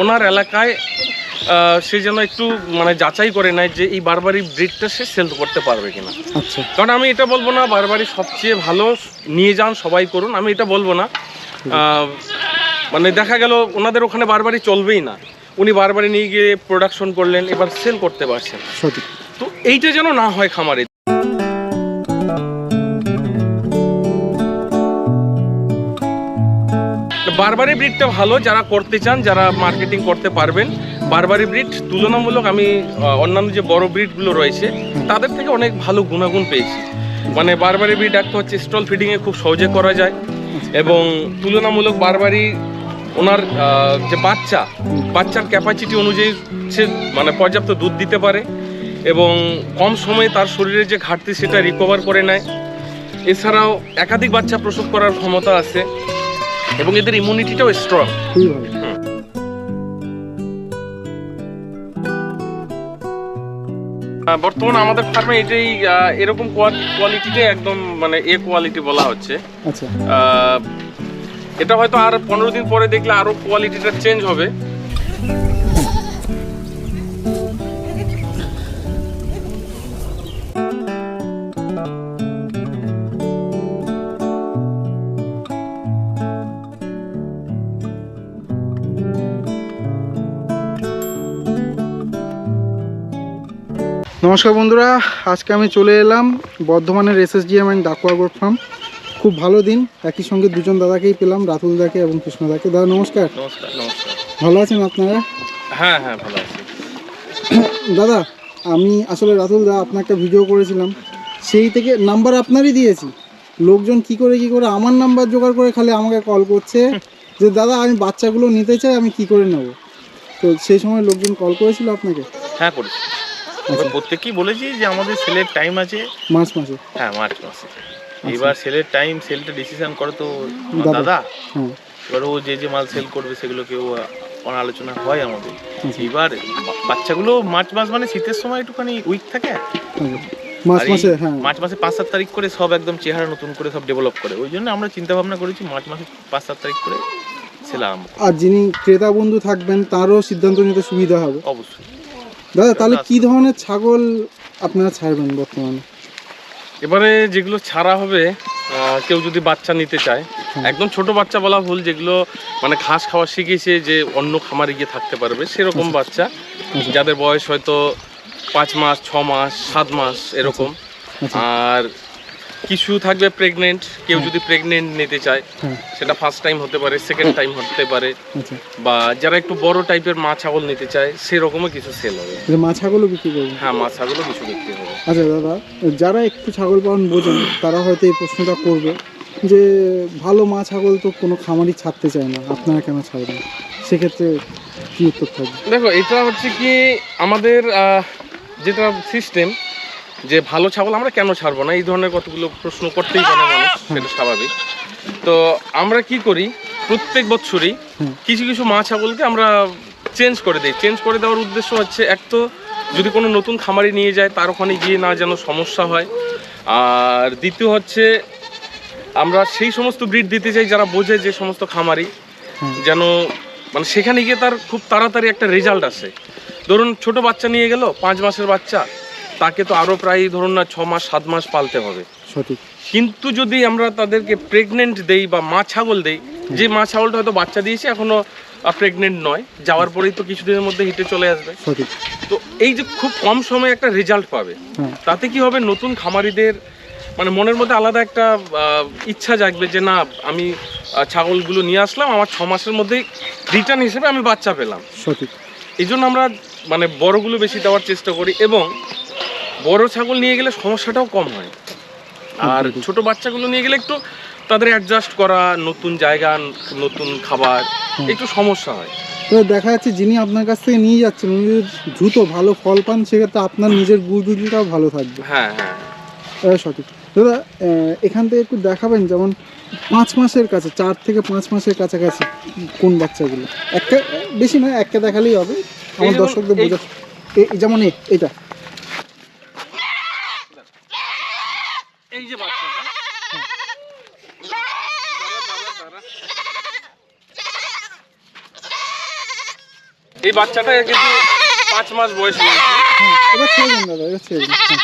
ওনার এলাকায় সে যেন একটু মানে যাচাই করে নেয় যে এই বারবারি ব্রিডটা সে সেল করতে পারবে কিনা। আচ্ছা। কারণ আমি এটা বলব না বারবারই সবচেয়ে ভালো নিয়ে যান সবাই করুন আমি এটা বলব না। মানে দেখা গেল ওনাদের ওখানে বারবারই চলবেই না। উনি বারবারই নিয়ে গিয়ে প্রোডাকশন করলেন এবার সেল করতে পারছেন। সঠিক। তো এইটা যেন না হয় খামারে। বারবারি ব্রিডটা ভালো, যারা করতে চান, যারা মার্কেটিং করতে পারবেন বারবারি ব্রিড তুলনামূলক আমি অন্যান্য যে বড় ব্রিডগুলো রয়েছে, তাদের থেকে অনেক ভালো গুণাগুণ পেয়েছি। মানে বারবারি ব্রিড একটা হচ্ছে স্টল ফিডিংয়ে খুব সহজে করা যায় এবং তুলনামূলক বারবারি ওনার যে বাচ্চা, বাচ্চার ক্যাপাসিটি অনুযায়ী সে মানে পর্যাপ্ত দুধ দিতে পারে এবং কম সময়ে তার শরীরে যে ঘাটতি সেটা রিকভার করে নেয়। এছাড়াও একাধিক বাচ্চা প্রসব করার ক্ষমতা আছে। এবং এদের ইমিউনিটিটাও স্ট্রং খুবই ভালো বর্তমানে আমাদের ফার্মে এটাই এরকম কোয়ালিটিতে একদম মানে এ কোয়ালিটি বলা হচ্ছে। আচ্ছা। এটা হয়তো আর পনেরো দিন পরে দেখলে আরও কোয়ালিটিটা চেঞ্জ হবে। নমস্কার বন্ধুরা আজকে আমি চলে এলাম বর্ধমানের এস এস এসএসডিএম অ্যান্ড ডাকুয়াগর ফার্ম। খুব ভালো দিন একই সঙ্গে দুজন দাদাকেই পেলাম রাতুল দাকে এবং কৃষ্ণদাকে দাদা নমস্কার। নমস্কার নমস্কার। ভালো আছেন আপনারা? হ্যাঁ হ্যাঁ ভালো আছি। দাদা আমি আসলে রাতুল দা আপনাকে ভিডিও করেছিলাম। সেই থেকে নাম্বার আপনারই দিয়েছি। লোকজন কি করে কি করে আমার নাম্বার জোগাড় করে খালি আমাকে কল করছে যে দাদা আমি বাচ্চাগুলো নিতে চাই আমি কি করে নেব? তো সেই সময় লোকজন কল করেছিল আপনাকে? হ্যাঁ করেছি প্রত্যেককেই বলেছি যে আমাদের সেলের টাইম আছে। মার্চ মাসে। হ্যাঁ মার্চ মাসে। এবার সেলের টাইম সেলটা ডিসিশন করে তো দাদা। হ্যাঁ। এবার ও যে যে মাল সেল করবে সেগুলোকেও অন আলোচনা হয় আমাদের। আচ্ছা। এবার বাচ্চাগুলো মার্চ মাস মানে শীতের সময় একটুখানি উইক থাকে। আচ্ছা। মার্চ মাসে হ্যাঁ। মার্চ মাসে পাঁচ সাত তারিখ করে সব একদম চেহারা নতুন করে সব ডেভেলপ করে। ওই জন্য আমরা চিন্তা ভাবনা করেছি মার্চ মাসে পাঁচ সাত তারিখ করে সেল আরম্ভ আর যিনি ক্রেতা বন্ধু থাকবেন তারও সিদ্ধান্ত নিতে সুবিধা হবে। অবশ্যই। দাদা তাহলে কি ধরনের ছাগল আপনারা ছাড়বেন বর্তমানে? এবারে যেগুলো ছাড়া হবে কেউ যদি বাচ্চা নিতে চায় একদম ছোট বাচ্চা বলা ভুল যেগুলো মানে ঘাস খাওয়া শিখেছে যে অন্য খামারে গিয়ে থাকতে পারবে সেরকম বাচ্চা যাদের বয়স হয়তো পাঁচ মাস ছ মাস সাত মাস এরকম। আচ্ছা। আর কিছু থাকবে প্রেগনেন্ট কেউ যদি প্রেগনেন্ট নিতে চায় হ্যাঁ। সেটা ফার্স্ট টাইম হতে পারে সেকেন্ড টাইম হতে পারে আচ্ছা। বা যারা একটু বড় টাইপের মা ছাগল নিতে চায় সেরকমও কিছু সেল হবে। মা ছাগলও বিক্রি করবেন হ্যাঁ মা ছাগলও কিছু বিক্রি হবে। আচ্ছা দাদা যারা একটু ছাগল পালন বোঝেন তারা হয়তো এই প্রশ্নটা করবে যে ভালো মা ছাগল তো কোনো খামারই ছাড়তে চায় না আপনারা কেন ছাড়বেন? সেক্ষেত্রে কি উত্তর থাকবে? দেখো এটা হচ্ছে কি আমাদের যেটা সিস্টেম যে ভালো ছাগল আমরা কেন ছাড়বো না? এই ধরনের কতগুলো প্রশ্ন করতেই পারে মানুষ সেটা স্বাভাবিক। তো আমরা কি করি? প্রত্যেক বছরই কিছু কিছু মা ছাগলকে আমরা চেঞ্জ করে দিই। চেঞ্জ করে দেওয়ার উদ্দেশ্য হচ্ছে এক তো যদি কোনো নতুন খামারে নিয়ে যায় তার ওখানে গিয়ে না যেন সমস্যা হয়। আর দ্বিতীয় হচ্ছে আমরা সেই সমস্ত ব্রিড দিতে চাই যারা বোঝে যে সমস্ত খামারি। যেন মানে সেখানে গিয়ে তার খুব তাড়াতাড়ি একটা রেজাল্ট আসে। ধরুন ছোট বাচ্চা নিয়ে গেল পাঁচ মাসের বাচ্চা। তাকে তো আরও প্রায় ধরুন না ছ মাস সাত মাস পালতে হবে। সঠিক। কিন্তু যদি আমরা তাদেরকে প্রেগনেন্ট দেই বা মা ছাগল দেই যে মা ছাগলটা হয়তো বাচ্চা দিয়েছে এখনও প্রেগনেন্ট নয় যাওয়ার পরেই তো কিছুদিনের মধ্যে হিটে চলে আসবে। সঠিক। তো এই যে খুব কম সময়ে একটা রেজাল্ট পাবে হ্যাঁ। তাতে কি হবে? নতুন খামারিদের মানে মনের মধ্যে আলাদা একটা ইচ্ছা জাগবে যে না আমি ছাগলগুলো নিয়ে আসলাম আমার ছ মাসের মধ্যেই রিটার্ন হিসেবে আমি বাচ্চা পেলাম। সঠিক। এই জন্য আমরা মানে বড়গুলো বেশি দেওয়ার চেষ্টা করি এবং বড় ছাগল নিয়ে গেলে সমস্যাটাও কম হয়। আর ছোট বাচ্চাগুলো নিয়ে গেলে একটু তাদের অ্যাডজাস্ট করা নতুন জায়গা নতুন খাবার একটু সমস্যা হয়। দেখা যাচ্ছে যিনি আপনার কাছ থেকে নিয়ে যাচ্ছেন উনি দ্রুত ভালো ফল পান সেক্ষেত্রে আপনার নিজের গুডউইলটাও ভালো থাকবে। হ্যাঁ হ্যাঁ। সঠিক। দাদা এখান থেকে একটু দেখাবেন যেমন পাঁচ মাসের কাছে চার থেকে পাঁচ মাসের কাছাকাছি কোন বাচ্চাগুলো? একটা বেশি নয় একটা দেখালেই হবে। আমার দর্শকদের বোঝা যেমন এটা এই যে বাচ্চাটা দাঁড়া, দাঁড়া, দাঁড়া। এই বাচ্চাটা কিন্তু পাঁচ মাস বয়স এবার ছেড়ে দিন দাদা এবার ছেড়ে দিন হ্যাঁ।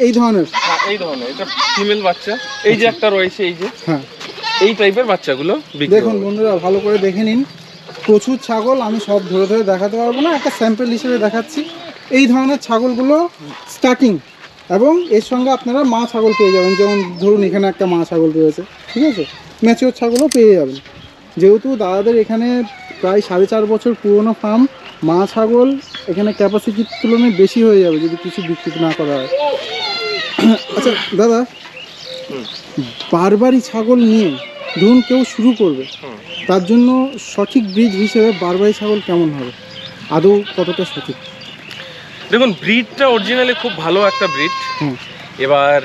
এই- ধরনের। হ্যাঁ, এই ধরনের এটা ফিমেল বাচ্চা। এই যে একটা রয়েছে এই যে। হ্যাঁ। এই টাইপের বাচ্চাগুলো দেখুন বন্ধুরা ভালো করে দেখে নিন। প্রচুর ছাগল আমি সব ধরে ধরে দেখাতে পারব না একটা স্যাম্পল হিসেবে দেখাচ্ছি। এই ধরনের ছাগলগুলো স্টার্টিং এবং এর সঙ্গে আপনারা মা ছাগল পেয়ে যাবেন। যেমন ধরুন এখানে একটা মা ছাগল রয়েছে ঠিক আছে? ম্যাচিওর ছাগলও পেয়ে যাবেন। যেহেতু দাদাদের এখানে প্রায় সাড়ে চার বছর পুরনো ফার্ম মা ছাগল এখানে ক্যাপাসিটির তুলনায় বেশি হয়ে যাবে যদি কিছু বিক্রি না করা হয়। আচ্ছা দাদা বারবারই ছাগল নিয়ে ধরুন কেউ শুরু করবে তার জন্য সঠিক ব্রিড হিসেবে বারবারি ছাগল কেমন হবে? আদৌ কতটা সঠিক? দেখুন ব্রিডটা অরিজিনালি খুব ভালো একটা ব্রিড এবার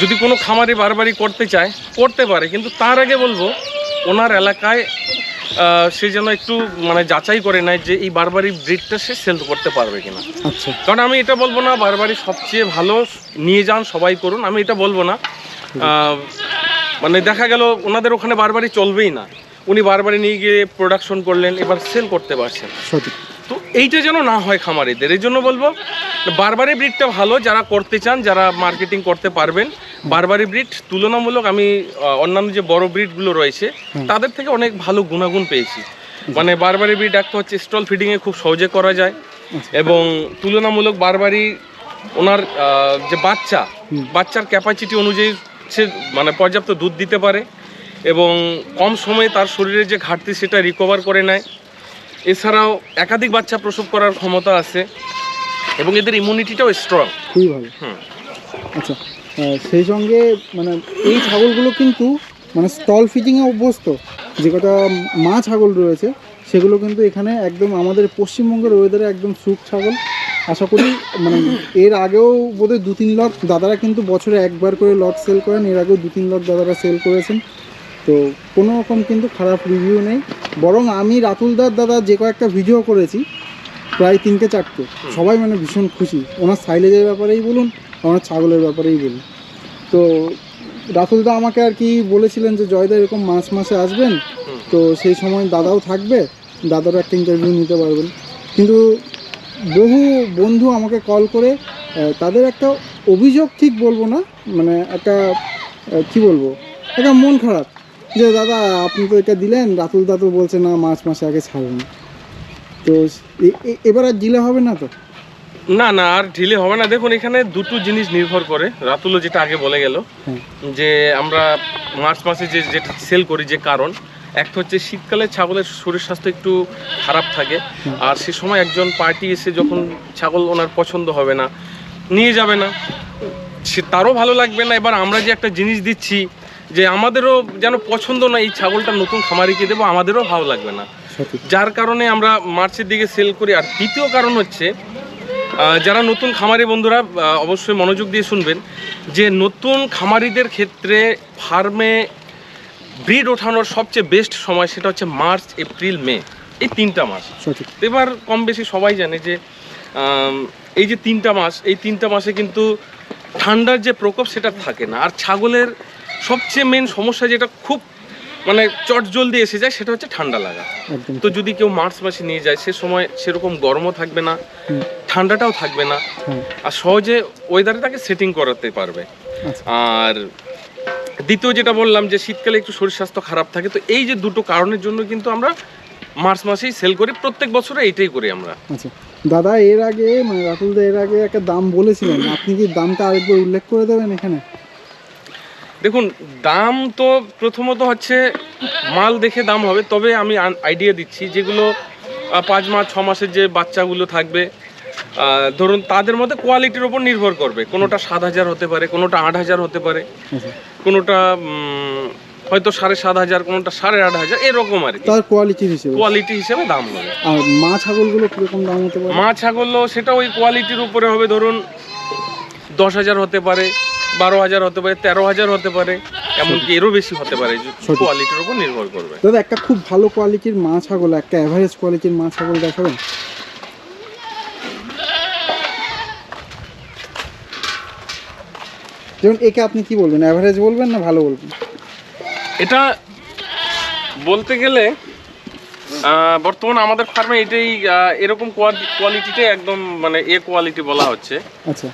যদি কোনো খামারে বারবারই করতে চায় করতে পারে কিন্তু তার আগে বলব ওনার এলাকায় সে যেন একটু মানে যাচাই করে নেয় যে এই বারবারি ব্রিডটা সে সেল করতে পারবে কিনা। আচ্ছা। কারণ আমি এটা বলব না বারবারই সবচেয়ে ভালো নিয়ে যান সবাই করুন আমি এটা বলব না। মানে দেখা গেল ওনাদের ওখানে বারবারই চলবেই না। উনি বারবারই নিয়ে গিয়ে প্রোডাকশন করলেন এবার সেল করতে পারছেন। সঠিক। এইটা যেন না হয় খামারিদের এই জন্য বলব বারবারি ব্রিডটা ভালো যারা করতে চান যারা মার্কেটিং করতে পারবেন বারবারি ব্রিড তুলনামূলক আমি অন্যান্য যে বড় ব্রিডগুলো রয়েছে তাদের থেকে অনেক ভালো গুণাগুণ পেয়েছি। মানে বারবারি ব্রিড একটা হচ্ছে স্টল ফিডিংয়ে খুব সহজে করা যায় আচ্ছা। এবং তুলনামূলক বারবারি ওনার যে বাচ্চা বাচ্চার ক্যাপাসিটি অনুযায়ী সে মানে পর্যাপ্ত দুধ দিতে পারে এবং কম সময়ে তার শরীরে যে ঘাটতি সেটা রিকভার করে নেয়। এছাড়াও একাধিক বাচ্চা প্রসব করার ক্ষমতা আছে এবং এদের ইমিউনিটিটাও স্ট্রং খুবই ভালো। আচ্ছা সেই সঙ্গে মানে এই ছাগলগুলো কিন্তু মানে স্টল ফিটিংয়ে অভ্যস্ত। যে কটা মা ছাগল রয়েছে সেগুলো কিন্তু এখানে একদম আমাদের পশ্চিমবঙ্গের ওয়েদারে একদম সুখ ছাগল। আশা করি মানে এর আগেও বোধহয় দু তিন লট দাদারা কিন্তু বছরে একবার করে লট সেল করেন এর আগেও দু তিন লট দাদারা সেল করেছেন। তো কোনো রকম কিন্তু খারাপ রিভিউ নেই। বরং আমি রাতুলদার দাদা যে কয়েকটা ভিডিও করেছি প্রায় তিনটে চারটে সবাই মানে ভীষণ খুশি। ওনার সাইলেজের ব্যাপারেই বলুন ওনার ছাগলের ব্যাপারেই বলুন। তো রাতুলদা আমাকে আর কি বলেছিলেন যে জয়দা এরকম মাস মাসে আসবেন? তো সেই সময় দাদাও থাকবে দাদারও একটা ইন্টারভিউ নিতে পারবেন। কিন্তু বহু বন্ধু আমাকে কল করে তাদের একটা অভিযোগ ঠিক বলব না মানে একটা কি বলব? একটা মন খারাপ। যে দাদা আপনি তো এটা দিলেন রাতুল দা তো বলছে না মাস মাসে আগে ছাড়বেন তো এবার আর দিলে হবে না তো? না না আর ঢিলে হবে না। দেখুন এখানে দুটো জিনিস নির্ভর করে। রাতুলো যেটা আগে বলে গেল হ্যাঁ। যে আমরা মার্চ মাসে যে যেটা সেল করি যে কারণ একটা হচ্ছে শীতকালে ছাগলের শরীর স্বাস্থ্য একটু খারাপ থাকে আর সে সময় একজন পার্টি এসে যখন ছাগল ওনার পছন্দ হবে না নিয়ে যাবে না। সে তারও ভালো লাগবে না। এবার আমরা যে একটা জিনিস দিচ্ছি যে আমাদেরও যেন পছন্দ না এই ছাগলটা নতুন খামারিকে দেবো আমাদেরও ভালো লাগবে না। যার কারণে আমরা মার্চের দিকে সেল করি। আর দ্বিতীয় কারণ হচ্ছে যারা নতুন খামারি বন্ধুরা অবশ্যই মনোযোগ দিয়ে শুনবেন যে নতুন খামারিদের ক্ষেত্রে ফার্মে ব্রিড ওঠানোর সবচেয়ে বেস্ট সময় সেটা হচ্ছে মার্চ এপ্রিল মে এই তিনটা মাস। এবার কম বেশি সবাই জানে যে এই যে তিনটা মাস এই তিনটা মাসে কিন্তু ঠান্ডার যে প্রকোপ সেটা থাকে না। আর ছাগলের সবচেয়ে মেন সমস্যা যেটা খুব মানে চট জলদি এসে যায় সেটা হচ্ছে ঠান্ডা লাগা। তো যদি কেউ মার্চ মাসে নিয়ে যায় সে সময় সেরকম গরমও থাকবে না ঠান্ডাটাও থাকবে না আর সহজে ওয়েদারে তাকে সেটিং করাতে পারবে। আচ্ছা। আর দ্বিতীয় যেটা বললাম যে শীতকালে একটু শরীর স্বাস্থ্য খারাপ থাকে তো এই যে দুটো কারণের জন্য কিন্তু আমরা মার্চ মাসেই সেল করি প্রত্যেক বছরে এইটাই করি আমরা। আচ্ছা। দাদা এর আগে মানে রাতুলদা এর আগে একটা দাম বলেছিলেন আপনি কি দামটা আরেকবার উল্লেখ করে দেবেন এখানে? দেখুন দাম তো প্রথমত হচ্ছে মাল দেখে দাম হবে তবে আমি আইডিয়া দিচ্ছি যেগুলো পাঁচ মাস ছ মাসের যে বাচ্চাগুলো থাকবে ধরুন তাদের মধ্যে কোয়ালিটির ওপর নির্ভর করবে। কোনোটা সাত হাজার হতে পারে কোনোটা আট হাজার হতে পারে কোনোটা হয়তো সাড়ে সাত হাজার কোনোটা সাড়ে আট হাজার এরকম আর তার কোয়ালিটির হিসেবে। কোয়ালিটি হিসেবে দাম হবে। আর মা ছাগলগুলো কীরকম দাম হতে পারে? মা ছাগলও সেটা ওই কোয়ালিটির উপরে হবে ধরুন দশ হাজার হতে পারে বারো হাজার হতে পারে তেরো হাজার হতে পারে এমনকি এরও বেশি হতে পারে। কোয়ালিটির উপর নির্ভর করবে। দাদা একটা খুব ভালো কোয়ালিটির মা ছাগল একটা অ্যাভারেজ কোয়ালিটির মা ছাগল দেখাবেন? যেমন একে আপনি কি বলবেন অ্যাভারেজ বলবেন না ভালো বলবেন? এটা বলতে গেলে বর্তমানে আমাদের ফার্মে এটাই এরকম কোয়ালিটিটাই একদম মানে এ কোয়ালিটি বলা হচ্ছে। আচ্ছা।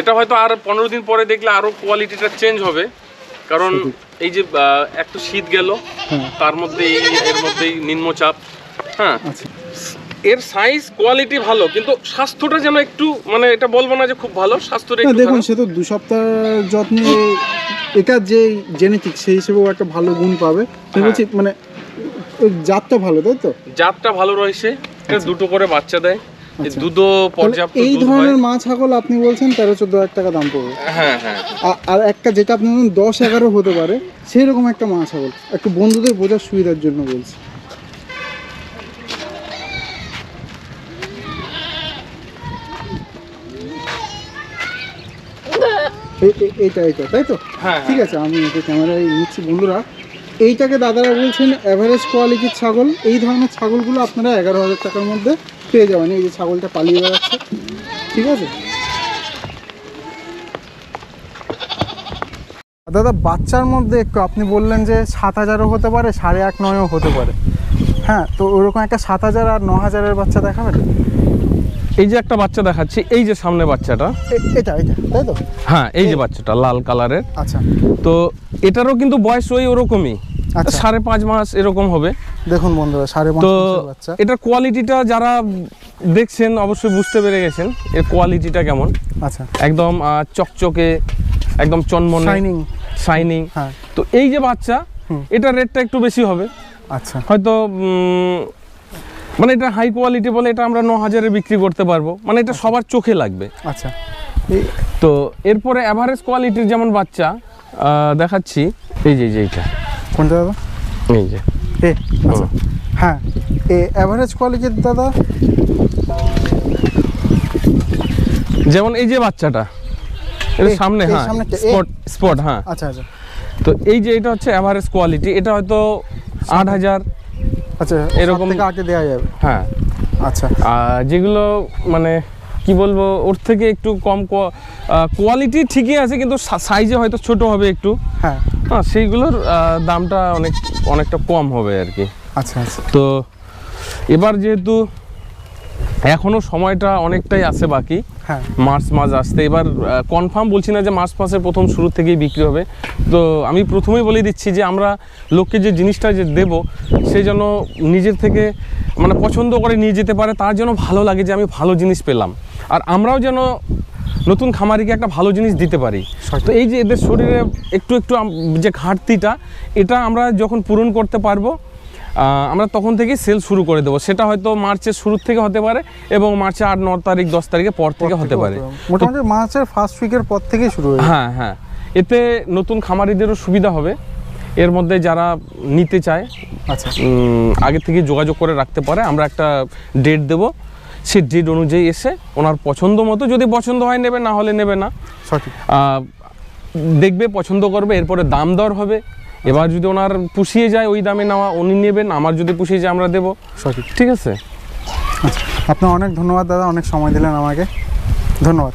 এটা হয়তো আর পনেরো দিন পরে দেখলে আরও কোয়ালিটিটা চেঞ্জ হবে। কারণ এই যে এক তো শীত গেল হ্যাঁ। তার মধ্যে এই এর মধ্যেই নিম্নচাপ হ্যাঁ। আচ্ছা। এর সাইজ কোয়ালিটি ভালো কিন্তু স্বাস্থ্যটা যেন একটু মানে এটা বলব না যে খুব ভালো স্বাস্থ্যটা দেখুন সে তো দু সপ্তাহ যত্নে এটা যে জেনেটিক সেই হিসেবেও একটা ভালো গুণ পাবে। হ্যাঁ। বলছি মানে জাতটা ভালো তাই তো? জাতটা ভালো রয়েছে এটা দুটো করে বাচ্চা দেয়। আচ্ছা। দুধও পর্যাপ্ত এই ধরনের মা ছাগল আপনি বলছেন তেরো চোদ্দ হাজার টাকা দাম পড়বে। হ্যাঁ হ্যাঁ। আর একটা যেটা আপনি দশ এগারো হতে পারে সেই রকম একটা মা ছাগল। একটু বন্ধুদের বোঝার সুবিধার জন্য বলছি। এই- এই- এইটা এইটা তাই তো? হ্যাঁ ঠিক আছে আমি এটা ক্যামেরায় নিচ্ছি বন্ধুরা। এইটাকে দাদারা বলছেন অ্যাভারেজ কোয়ালিটির ছাগল। এই ধরনের ছাগলগুলো আপনারা এগারো হাজার টাকার মধ্যে পেয়ে যাবেন। এই যে ছাগলটা পালিয়ে বেড়াচ্ছে। ঠিক আছে? দাদা বাচ্চার মধ্যে একটু আপনি বললেন যে সাত হাজারও হতে পারে সাড়ে আট নয়ও হতে পারে। হ্যাঁ তো ওরকম একটা সাত হাজার আর ন হাজারের বাচ্চা দেখাবেন? এই যে একটা বাচ্চা দেখাচ্ছি এই যে সামনে বাচ্চাটা। এটা এটা তাই তো? হ্যাঁ এই যে বাচ্চাটা লাল কালারের। আচ্ছা। তো এটারও কিন্তু বয়স ওই ওরকমই। সাড়ে পাঁচ মাস এরকম হবে। দেখুন বন্ধুরা সাড়ে পাঁচ তো এটার কোয়ালিটিটা যারা দেখছেন অবশ্যই বুঝতে পেরে গেছেন এর কোয়ালিটিটা কেমন। আচ্ছা। একদম চকচকে একদম চনমনে। শাইনিং শাইনিং হ্যাঁ। তো এই যে বাচ্চা। এটা রেটটা একটু বেশি হবে। আচ্ছা। হয়তো মানে এটা হাই কোয়ালিটি বলে এটা আমরা ন হাজারে বিক্রি করতে পারব। মানে এটা সবার চোখে লাগবে। আচ্ছা। তো এরপরে অ্যাভারেজ কোয়ালিটির যেমন বাচ্চা দেখাচ্ছি। এই যে এই যে এইটা। কোনটা দাদা? এই যে। এ আচ্ছা। হ্যাঁ এ অ্যাভারেজ কোয়ালিটির দাদা? যেমন এই যে বাচ্চাটা এটা সামনে হ্যাঁ স্পট স্পট হ্যাঁ। আচ্ছা আচ্ছা। তো এই যে এটা হচ্ছে অ্যাভারেজ কোয়ালিটি এটা হয়তো আট হাজার আচ্ছা এরকম- থেকে দেওয়া যাবে। হ্যাঁ। আচ্ছা। আর যেগুলো মানে কি বলব ওর থেকে একটু কম কোয়ালিটি ঠিকই আছে কিন্তু সাইজে হয়তো ছোট হবে একটু। হ্যাঁ। হ্যাঁ সেইগুলোর দামটা অনেক অনেকটা কম হবে আর কি। আচ্ছা আচ্ছা। তো এবার যেহেতু এখনও সময়টা অনেকটাই আছে বাকি হ্যাঁ। মার্চ মাস আসতে এবার কনফার্ম বলছি না যে মার্চ মাসের প্রথম শুরু থেকেই বিক্রি হবে। তো আমি প্রথমেই বলে দিচ্ছি যে আমরা লোককে যে জিনিসটা যে দেবো সে যেন নিজের থেকে মানে পছন্দ করে নিয়ে যেতে পারে তার জন্য ভালো লাগে যে আমি ভালো জিনিস পেলাম। আর আমরাও যেন নতুন খামারিকে একটা ভালো জিনিস দিতে পারি। তো এই যে এদের শরীরে একটু একটু যে ঘাটতিটা এটা আমরা যখন পূরণ করতে পারব আমরা তখন থেকেই সেল শুরু করে দেবো। সেটা হয়তো মার্চের শুরু থেকে হতে পারে এবং মার্চের আট ন তারিখ দশ তারিখের পর থেকে হতে পারে। মোটামুটি মার্চের ফার্স্ট উইকের পর থেকেই শুরু হয়ে। হ্যাঁ হ্যাঁ। এতে নতুন খামারিদেরও সুবিধা হবে। এর মধ্যে যারা নিতে চায় আচ্ছা। আগে থেকে যোগাযোগ করে রাখতে পারে। আমরা একটা ডেট দেব। সেই ডেট অনুযায়ী এসে ওনার পছন্দ মতো যদি পছন্দ হয় নেবে না হলে নেবে না। সঠিক। দেখবে পছন্দ করবে এরপরে দাম দর হবে। এবার যদি ওনার পুষিয়ে যায় ওই দামে নেওয়া উনি নেবেন আমার যদি পুষিয়ে যায় আমরা দেবো। সঠিক। ঠিক আছে? আপনার অনেক ধন্যবাদ দাদা অনেক সময় দিলেন আমাকে। ধন্যবাদ।